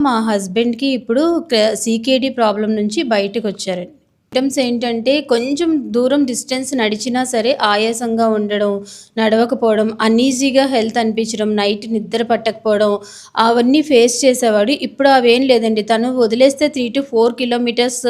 మా హస్బెండ్‌కి ఇప్పుడు సీకేడీ ప్రాబ్లం నుంచి బయటకొచ్చారండి. సిమ్టమ్స్ ఏంటంటే కొంచెం దూరం డిస్టెన్స్ నడిచినా సరే ఆయాసంగా ఉండడం, నడవకపోవడం, అన్‌ఈజీగా హెల్త్ అనిపించడం, నైట్ నిద్ర పట్టకపోవడం అవన్నీ ఫేస్ చేసేవాడు. ఇప్పుడు అవేం లేదండి. తను వదిలేస్తే 3-4 కిలోమీటర్స్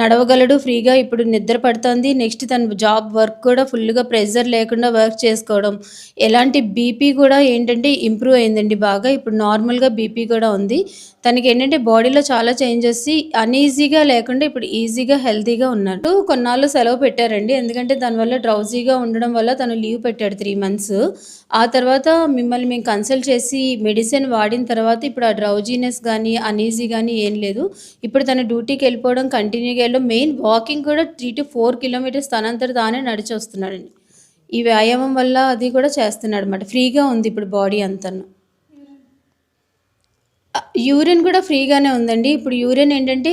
నడవగలడు ఫ్రీగా. ఇప్పుడు నిద్ర పడుతోంది. నెక్స్ట్ తన జాబ్ వర్క్ కూడా ఫుల్‌గా ప్రెషర్ లేకుండా వర్క్ చేసుకోవడం. ఎలాంటి బీపీ కూడా ఏంటంటే ఇంప్రూవ్ అయిందండి బాగా. ఇప్పుడు నార్మల్‌గా బీపీ కూడా ఉంది. తనకి ఏంటంటే బాడీలో చాలా చేంజెస్ అన్‌ఈజీగా లేకుండా ఇప్పుడు ఈజీగా, హెల్తీగా ఉన్నాడు. కొన్నాళ్ళు సెలవు పెట్టారండి. ఎందుకంటే దానివల్ల డ్రౌజీగా ఉండడం వల్ల తను లీవ్ పెట్టాడు త్రీ మంత్స్. ఆ తర్వాత మిమ్మల్ని మేము కన్సల్ట్ చేసి మెడిసిన్ వాడిన తర్వాత ఇప్పుడు ఆ డ్రౌజీనెస్ కానీ అనీజీ కానీ ఏం లేదు. ఇప్పుడు తన డ్యూటీకి వెళ్ళిపోవడం కంటిన్యూగా వెళ్ళడం, మెయిన్ వాకింగ్ కూడా 3-4 కిలోమీటర్స్ తనంతట తానే నడిచొస్తున్నాడండి. ఈ వ్యాయామం వల్ల అది కూడా చేస్తున్నాడన్నమాట. ఫ్రీగా ఉంది ఇప్పుడు బాడీ అంతను యూరిన్ కూడా ఫ్రీగానే ఉందండి. ఇప్పుడు యూరిన్ ఏంటంటే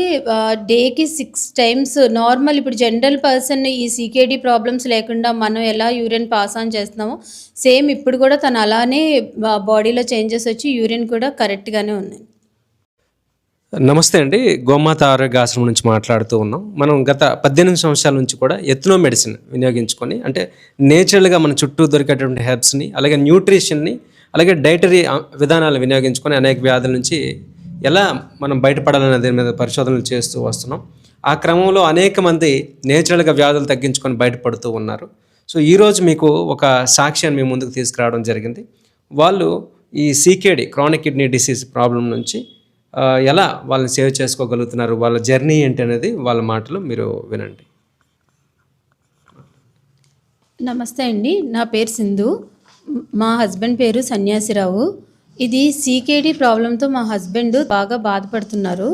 డేకి సిక్స్ టైమ్స్ నార్మల్ ఇప్పుడు జనరల్ పర్సన్ ఈ సీకేడీ ప్రాబ్లమ్స్ లేకుండా మనం ఎలా యూరిన్ పాస్ ఆన్ చేస్తున్నామో సేమ్ ఇప్పుడు కూడా తను అలానే బాడీలో చేంజెస్ వచ్చి యూరిన్ కూడా కరెక్ట్‌గానే ఉందండి. నమస్తే అండి. గోమాత ఆరోగ్య ఆశ్రమం నుంచి మాట్లాడుతూ ఉన్నాం. మనం గత 18 సంవత్సరాల నుంచి కూడా ఎత్నో మెడిసిన్ వినియోగించుకొని అంటే నేచురల్‌గా మన చుట్టూ దొరికేటువంటి హెర్బ్స్‌ని అలాగే న్యూట్రిషన్‌ని అలాగే డైటరీ విధానాలు వినియోగించుకొని అనేక వ్యాధుల నుంచి ఎలా మనం బయటపడాలనే దీని మీద పరిశోధనలు చేస్తూ వస్తున్నాం. ఆ క్రమంలో అనేక మంది నేచురల్‌గా వ్యాధులు తగ్గించుకొని బయటపడుతూ ఉన్నారు. సో ఈరోజు మీకు ఒక సాక్ష్యాన్ని మీ ముందుకు తీసుకురావడం జరిగింది. వాళ్ళు ఈ CKD chronic kidney disease problem నుంచి ఎలా వాళ్ళని సేవ్ చేసుకోగలుగుతున్నారు, వాళ్ళ జర్నీ ఏంటి అనేది వాళ్ళ మాటలు మీరు వినండి. నమస్తే అండి. నా పేరు సింధు. మా హస్బెండ్ పేరు సన్యాసిరావు. ఇది సీకేడీ ప్రాబ్లంతో మా హస్బెండ్ బాగా బాధపడుతున్నారు.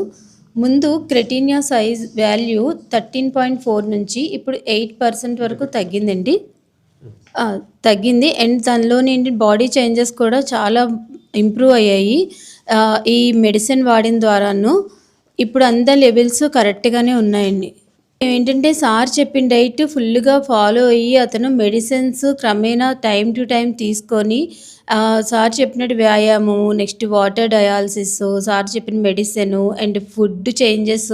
ముందు క్రెటీనియా సైజ్ వాల్యూ 13.4 నుంచి ఇప్పుడు ఎయిట్ పర్సెంట్ వరకు తగ్గిందండి. తగ్గింది. అండ్ దానిలోని ఏంటి బాడీ చేంజెస్ కూడా చాలా ఇంప్రూవ్ అయ్యాయి. ఈ మెడిసిన్ వాడిన ద్వారాను. ఇప్పుడు అంత లెవెల్స్ కరెక్ట్‌గానే ఉన్నాయండి. ఏంటంటే సార్ చెప్పిన డైట్ ఫుల్‌గా ఫాలో అయ్యి అతను మెడిసిన్స్ క్రమేణా టైం టు టైం తీసుకొని సార్ చెప్పినట్టు వ్యాయామం, నెక్స్ట్ వాటర్ డయాలిసిస్, సార్ చెప్పిన మెడిసిన్ అండ్ ఫుడ్ చేంజెస్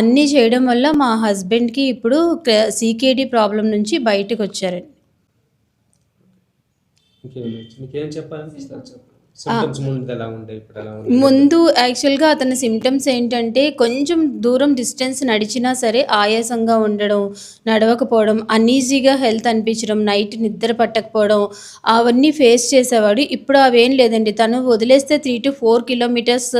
అన్నీ చేయడం వల్ల మా హస్బెండ్‌కి ఇప్పుడు సీకేడీ ప్రాబ్లం నుంచి బయటకొచ్చారండి. వచ్చారండి చెప్పాలనిపిస్తుంది ముందు ఉంది? ముందు యాక్చువల్‌గా అతని సిమ్టమ్స్ ఏంటంటే కొంచెం దూరం డిస్టెన్స్ నడిచినా సరే ఆయాసంగా ఉండడం, నడవకపోవడం, అన్‌ఈజీగా హెల్త్ అనిపించడం, నైట్ నిద్ర పట్టకపోవడం అవన్నీ ఫేస్ చేసేవాడు. ఇప్పుడు అవేం లేదండి. తను వదిలేస్తే 3-4 కిలోమీటర్స్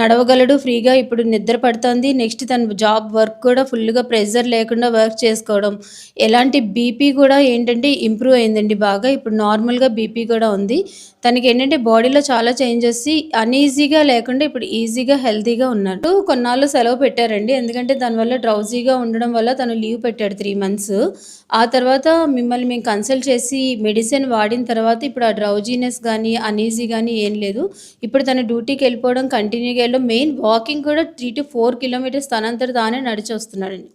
నడవగలడు ఫ్రీగా. ఇప్పుడు నిద్ర పడుతోంది. నెక్స్ట్ తను జాబ్ వర్క్ కూడా ఫుల్‌గా ప్రెషర్ లేకుండా వర్క్ చేసుకోవడం. ఎలాంటి బీపీ కూడా ఏంటంటే ఇంప్రూవ్ అయిందండి బాగా. ఇప్పుడు నార్మల్‌గా బీపీ కూడా ఉంది. తనకేంటంటే బాడీలో చాలా చేంజెస్ అన్‌ఈజీగా లేకుండా ఇప్పుడు ఈజీగా, హెల్తీగా ఉన్నాడు. కొన్నాళ్ళు సెలవు పెట్టారండి. ఎందుకంటే దానివల్ల డ్రౌజీగా ఉండడం వల్ల తను లీవ్ పెట్టాడు త్రీ మంత్స్. ఆ తర్వాత మిమ్మల్ని మేము కన్సల్ట్ చేసి మెడిసిన్ వాడిన తర్వాత ఇప్పుడు ఆ డ్రౌజీనెస్ కానీ అన్‌ఈజీ కానీ ఏం లేదు. ఇప్పుడు తను డ్యూటీకెళ్ళిపోవడం, కంటిన్యూగా వెళ్ళడం, మెయిన్ వాకింగ్ కూడా 3-4 కిలోమీటర్స్ తనంతట తానే నడిచొస్తున్నాడండి.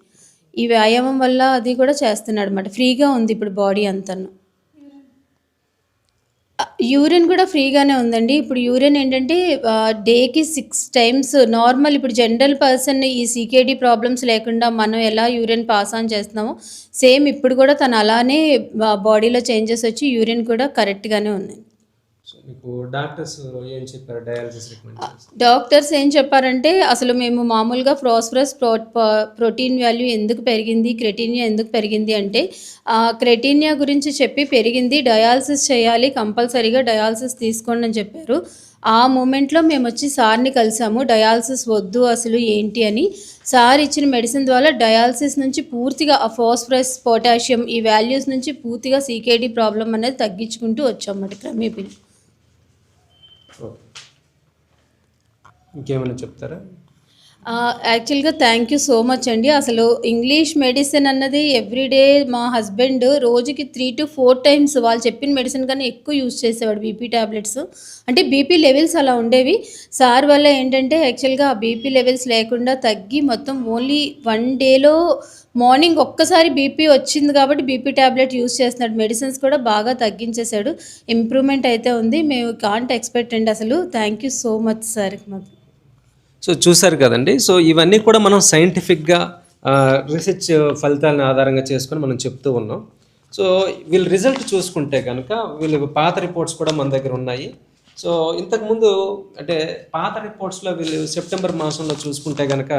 ఈ వ్యాయామం వల్ల అది కూడా చేస్తున్నాడు అనమాట ఫ్రీగా ఉంది ఇప్పుడు బాడీ అంతను యూరిన్ కూడా ఫ్రీగానే ఉందండి. ఇప్పుడు యూరిన్ ఏంటంటే డేకి సిక్స్ టైమ్స్ నార్మల్ ఇప్పుడు జనరల్ పర్సన్ ఈ సీకేడీ ప్రాబ్లమ్స్ లేకుండా మనం ఎలా యూరిన్ పాస్ ఆన్ చేస్తున్నామో సేమ్ ఇప్పుడు కూడా తను అలానే బాడీలో చేంజెస్ వచ్చి యూరిన్ కూడా కరెక్ట్‌గానే ఉందండి. మీకు డాక్టర్స్ ఏం చెప్పారు డయాలసిస్ రికమెండ్ డాక్టర్స్ ఏం చెప్పారంటే అసలు మేము మామూలుగా ఫాస్ఫరస్ ప్రో ప్రోటీన్ వాల్యూ ఎందుకు పెరిగింది, క్రెటీనియా ఎందుకు పెరిగింది అంటే క్రెటీనియా గురించి చెప్పి పెరిగింది. డయాలసిస్ చేయాలి కంపల్సరీగా డయాలసిస్ తీసుకోండి అని చెప్పారు. ఆ మూమెంట్‌లో మేము వచ్చి సార్‌ని కలిసాము. డయాలిసిస్ వద్దు అసలు ఏంటి అని. సార్ ఇచ్చిన మెడిసిన్ ద్వారా డయాలసిస్ నుంచి పూర్తిగా ఆ ఫాస్ఫరస్, పొటాషియం ఈ వాల్యూస్ నుంచి పూర్తిగా సీకేడీ ప్రాబ్లం అనేది తగ్గించుకుంటూ వచ్చామన్నమాట క్రమేపీ. ఇంకేమైనా చెప్తారా? యాక్చువల్‌గా థ్యాంక్ యూ సో మచ్ అండి. అసలు ఇంగ్లీష్ మెడిసిన్ అన్నది ఎవ్రీడే మా హస్బెండ్ రోజుకి 3-4 టైమ్స్ వాళ్ళు చెప్పిన మెడిసిన్ కన్నా ఎక్కువ యూజ్ చేసేవాడు బీపీ టాబ్లెట్స్. అంటే బీపీ లెవెల్స్ అలా ఉండేవి. సార్ వల్ల ఏంటంటే యాక్చువల్‌గా ఆ బీపీ లెవెల్స్ లేకుండా తగ్గి మొత్తం ఓన్లీ వన్ డేలో మార్నింగ్ ఒక్కసారి బీపీ వచ్చింది కాబట్టి బీపీ ట్యాబ్లెట్ యూజ్ చేస్తున్నాడు. మెడిసిన్స్ కూడా బాగా తగ్గించేశాడు. ఇంప్రూవ్‌మెంట్ అయితే ఉంది. మేము కాంట్ ఎక్స్‌పెక్ట్ అండి అసలు. Thank you so much sir మాకు సో చూశారు కదండి. సో ఇవన్నీ కూడా మనం సైంటిఫిక్గా రీసెర్చ్ ఫలితాలను ఆధారంగా చేసుకొని మనం చెప్తూ ఉన్నాం. సో వీళ్ళ రిజల్ట్ చూసుకుంటే కనుక వీళ్ళు పాత రిపోర్ట్స్ కూడా మన దగ్గర ఉన్నాయి. సో ఇంతకుముందు అంటే పాత రిపోర్ట్స్లో వీళ్ళు సెప్టెంబర్ మాసంలో చూసుకుంటే కనుక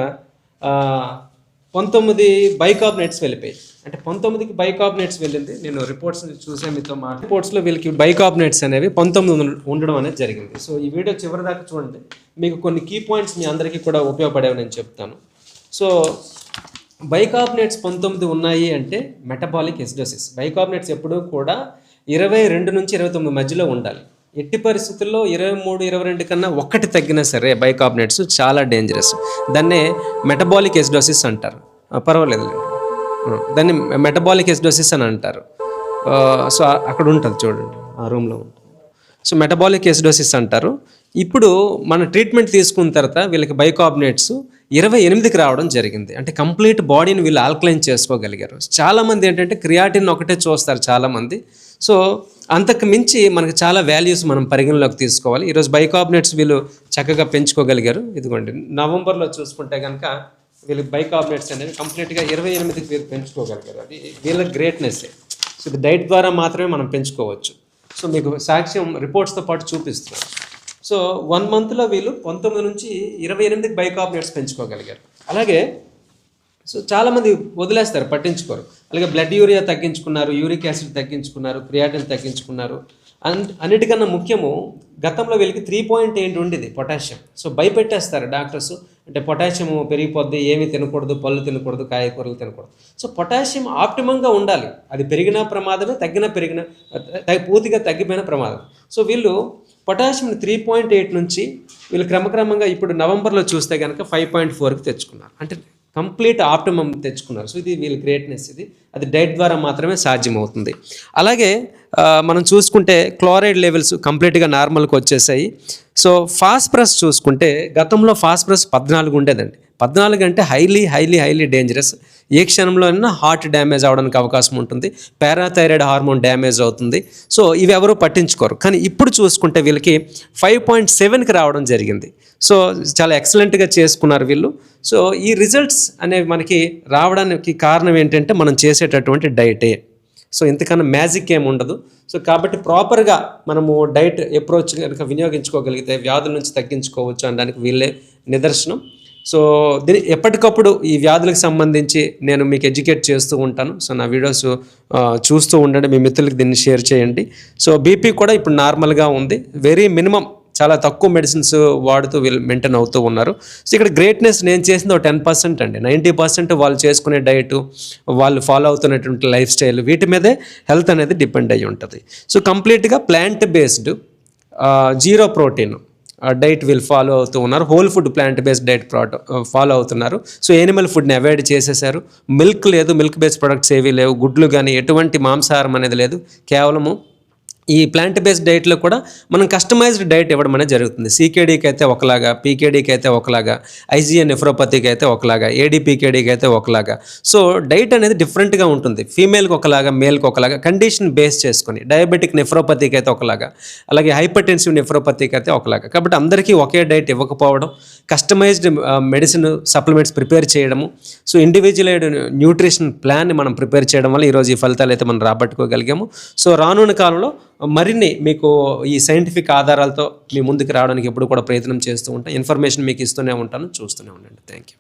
పంతొమ్మిది బైకార్బనేట్స్ వెళ్ళిపోయాయి. అంటే పంతొమ్మిదికి బైకార్బనేట్స్ వెళ్ళింది. నేను రిపోర్ట్స్ చూసే మీతో మా రిపోర్ట్స్లో వీళ్ళకి బైకార్బనేట్స్ అనేవి పంతొమ్మిది ఉండడం అనేది జరిగింది. సో ఈ వీడియో చివరి దాకా చూడండి. మీకు కొన్ని కీ పాయింట్స్ మీ అందరికీ కూడా ఉపయోగపడేవి నేను చెప్తాను. సో బైకార్బనేట్స్ పంతొమ్మిది ఉన్నాయి అంటే మెటబాలిక్ ఎసిడోసిస్ బైకార్బనేట్స్ ఎప్పుడూ కూడా ఇరవై రెండు నుంచి ఇరవై తొమ్మిది మధ్యలో ఉండాలి. ఎట్టి పరిస్థితుల్లో ఇరవై మూడు ఇరవై రెండు కన్నా ఒక్కటి తగ్గినా సరే బైకార్బనేట్స్ చాలా డేంజరస్ దాన్నే మెటబాలిక్ ఎసిడోసిస్ అంటారు. పర్వాలేదు దాన్ని మెటబాలిక్ ఎసిడోసిస్ అని అంటారు. సో అక్కడ ఉంటుంది చూడండి ఆ రూమ్లో ఉంటుంది. సో మెటబాలిక్ ఎసిడోసిస్ అంటారు. ఇప్పుడు మన ట్రీట్మెంట్ తీసుకున్న తర్వాత వీళ్ళకి బైకార్బనేట్స్ ఇరవై ఎనిమిదికి రావడం జరిగింది. అంటే కంప్లీట్ బాడీని వీళ్ళు ఆల్కలైన్ చేసుకోగలిగారు. చాలామంది ఏంటంటే క్రియాటిన్ ఒకటే చూస్తారు చాలామంది. సో అంతకు మించి మనకి చాలా వాల్యూస్ మనం పరిగణలోకి తీసుకోవాలి. ఈరోజు బైకార్బనేట్స్ వీళ్ళు చక్కగా పెంచుకోగలిగారు. ఇదిగోండి నవంబర్లో చూసుకుంటే కనుక వీళ్ళకి బైకార్బనేట్స్ అనేది కంప్లీట్గా ఇరవై ఎనిమిదికి వీరు పెంచుకోగలిగారు. అది వీళ్ళ గ్రేట్నెస్సే సో డైట్ ద్వారా మాత్రమే మనం పెంచుకోవచ్చు. సో మీకు సాక్ష్యం రిపోర్ట్స్తో పాటు చూపిస్తున్నారు సో వన్ మంత్లో వీళ్ళు పంతొమ్మిది నుంచి ఇరవై ఎనిమిదికి బైకార్బనేట్స్ పెంచుకోగలిగారు. అలాగే సో చాలామంది వదిలేస్తారు పట్టించుకోరు. అలాగే బ్లడ్ యూరియా తగ్గించుకున్నారు యూరిక్ యాసిడ్ తగ్గించుకున్నారు క్రియాటిన్ తగ్గించుకున్నారు. అన్ అన్నిటికన్నా ముఖ్యము గతంలో వీళ్ళకి త్రీ పాయింట్ ఎయిట్ ఉండేది పొటాషియం సో భయపెట్టేస్తారు డాక్టర్స్. అంటే పొటాషియం పెరిగిపోద్ది ఏమీ తినకూడదు పళ్ళు తినకూడదు కాయకూరలు తినకూడదు. సో పొటాషియం ఆప్టిమంగా ఉండాలి. అది పెరిగినా ప్రమాదమే తగ్గినా పెరిగిన పూర్తిగా తగ్గిపోయిన ప్రమాదం. సో వీళ్ళు పొటాషియం త్రీ పాయింట్ ఎయిట్ నుంచి వీళ్ళు క్రమక్రమంగా ఇప్పుడు నవంబర్లో చూస్తే కనుక ఫైవ్ పాయింట్ ఫోర్కి తెచ్చుకున్నారు. అంటే కంప్లీట్ ఆప్టిమం తెచ్చుకున్నారు. సో ఇది వీళ్ళ గ్రేట్నెస్ ఇది. అది డైట్ ద్వారా మాత్రమే సాధ్యమవుతుంది. అలాగే మనం చూసుకుంటే క్లోరైడ్ లెవెల్స్ కంప్లీట్గా నార్మల్కి వచ్చేసాయి సో ఫాస్ఫరస్ చూసుకుంటే గతంలో ఫాస్ఫరస్ పద్నాలుగు ఉండేదండి. పద్నాలుగు అంటే హైలీ హైలీ హైలీ డేంజరస్ ఏ క్షణంలోనైనా హార్ట్ డ్యామేజ్ అవడానికి అవకాశం ఉంటుంది. పారాథైరాయిడ్ హార్మోన్ డ్యామేజ్ అవుతుంది. సో ఇవి ఎవరు పట్టించుకోరు. కానీ ఇప్పుడు చూసుకుంటే వీళ్ళకి ఫైవ్ పాయింట్ సెవెన్కి రావడం జరిగింది. సో చాలా ఎక్సలెంట్గా చేసుకున్నారు వీళ్ళు. సో ఈ రిజల్ట్స్ అనేవి మనకి రావడానికి కారణం ఏంటంటే మనం చేసేటటువంటి డైటే సో ఇంతకన్నా మ్యాజిక్ ఏమి ఉండదు. సో కాబట్టి ప్రాపర్గా మనము డైట్ అప్రోచ్ కనుక వినియోగించుకోగలిగితే వ్యాధుల నుంచి తగ్గించుకోవచ్చు అనడానికి వీళ్ళే నిదర్శనం. సో దీని ఎప్పటికప్పుడు ఈ వ్యాధులకు సంబంధించి నేను మీకు ఎడ్యుకేట్ చేస్తూ ఉంటాను. సో నా వీడియోస్ చూస్తూ ఉండండి. మీ మిత్రులకి దీన్ని షేర్ చేయండి. సో బీపీ కూడా ఇప్పుడు నార్మల్గా ఉంది. వెరీ మినిమం చాలా తక్కువ మెడిసిన్స్ వాడుతూ వీళ్ళు మెయింటైన్ అవుతూ ఉన్నారు. సో ఇక్కడ గ్రేట్నెస్ నేను చేసింది ఒక టెన్ పర్సెంట్ అండి. నైంటీ పర్సెంట్ వాళ్ళు చేసుకునే డైట్ వాళ్ళు ఫాలో అవుతున్నటువంటి లైఫ్ స్టైల్ వీటి మీదే హెల్త్ అనేది డిపెండ్ అయ్యి ఉంటుంది. సో కంప్లీట్గా plant based zero protein. Diet వీళ్ళు ఫాలో అవుతూ ఉన్నారు. Whole food plant based diet product follow అవుతున్నారు. సో ఎనిమల్ ఫుడ్ని అవాయిడ్ చేసేసారు మిల్క్ లేదు మిల్క్ బేస్డ్ ప్రొడక్ట్స్ ఏవీ లేవు. గుడ్లు కానీ ఎటువంటి మాంసాహారం అనేది లేదు. కేవలము ఈ ప్లాంట్ బేస్డ్ డైట్లో కూడా మనం కస్టమైజ్డ్ డైట్ ఇవ్వడం అనేది జరుగుతుంది. సీకేడీకి అయితే ఒకలాగా పీకేడీకి అయితే ఒకలాగా ఐజీఎన్ నెఫ్రోపతికి అయితే ఒకలాగా ఏడీపీకేడీకి అయితే ఒకలాగా. సో డైట్ అనేది డిఫరెంట్గా ఉంటుంది. ఫీమేల్కి ఒకలాగా మేల్కి ఒకలాగా కండిషన్ బేస్ చేసుకొని డయాబెటిక్ నెఫ్రోపతికి అయితే ఒకలాగా అలాగే హైపర్టెన్సివ్ నెఫ్రోపతికి అయితే ఒకలాగా. కాబట్టి అందరికీ ఒకే డైట్ ఇవ్వకపోవడం కస్టమైజ్డ్ మెడిసిన్ సప్లిమెంట్స్ ప్రిపేర్ చేయడము సో ఇండివిజువలైడ్ న్యూట్రిషన్ ప్లాన్ని మనం ప్రిపేర్ చేయడం వల్ల ఈరోజు ఈ ఫలితాలు అయితే మనం రాబట్టుకోగలిగాము. సో రానున్న కాలంలో మరిన్ని మీకు ఈ సైంటిఫిక్ ఆధారాలతో మీ ముందుకు రావడానికి ఎప్పుడు కూడా ప్రయత్నం చేస్తూ ఉంటాను ఇన్ఫర్మేషన్ మీకు ఇస్తూనే ఉంటాను. చూస్తూనే ఉండండి. Thank you